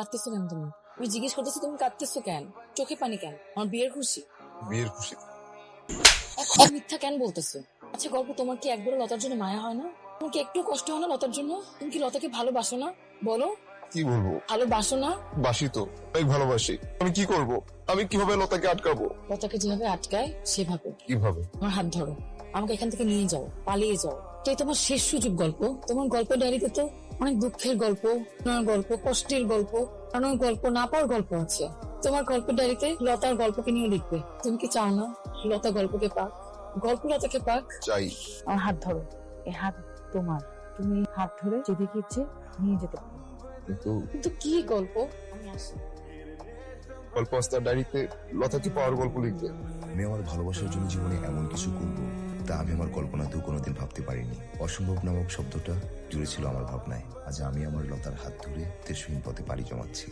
কাঁদতেছো কেন তুমি? আমি জিজ্ঞেস করতেছি তুমি কাঁদতেছো কেন? চোখে পানি কেন? আমার বিয়ের খুশি? বিয়ের খুশি। এখন মিথ্যা কেন বলতেছো? আচ্ছা গল্প তোমার কি একবারও লতার জন্য মায়া হয় না? তোমার কি একটু কষ্ট হয় না লতার জন্য? তুমি কি লতাকে ভালোবাসো না? বলো। কি বলব? ভালোবাসো না? বাসি তো অনেক ভালোবাসি। আমি কি করব? আমি কীভাবে লতাকে আটকাবো? লতাকে যেভাবে আটকায় সেভাবে। কীভাবে? আমার হাত ধরো। আমাকে এখান থেকে নিয়ে যাও পালিয়ে যাও। এটাই তোমার শেষ সুযোগ গল্প। তোমার গল্প ডায়েরিতে তো অনেক দুঃখের গল্প গল্প কষ্টের গল্প নানার গল্প না পাওয়ার গল্প আছে। তোমার গল্পের ডায়েরিতে লতার গল্পকে নিয়ে লিখবে। তুমি কি চাও না লতা গল্পকে পাক? গল্প লতাকে পাক? চাই। আমার হাত ধরো। এই হাত তোমার। তুমি হাত ধরে যেদিকে ইচ্ছে নিয়ে যেতে পারো। কিন্তু কিন্তু কি গল্প? আমি আসি। গল্প আস্তার ডায়েরিতে লতাকে পাওয়ার গল্প লিখবে? আমি আমার ভালোবাসার জন্য জীবনে এমন কিছু করব তা আমি আমার কল্পনাতেও কোনোদিন ভাবতে পারিনি। অসম্ভব নামক শব্দটা জুড়ে ছিল আমার ভাবনায়। আজ আমি আমার লতার হাত ধরে তেসহীন পথে পাড়ি জমাচ্ছি।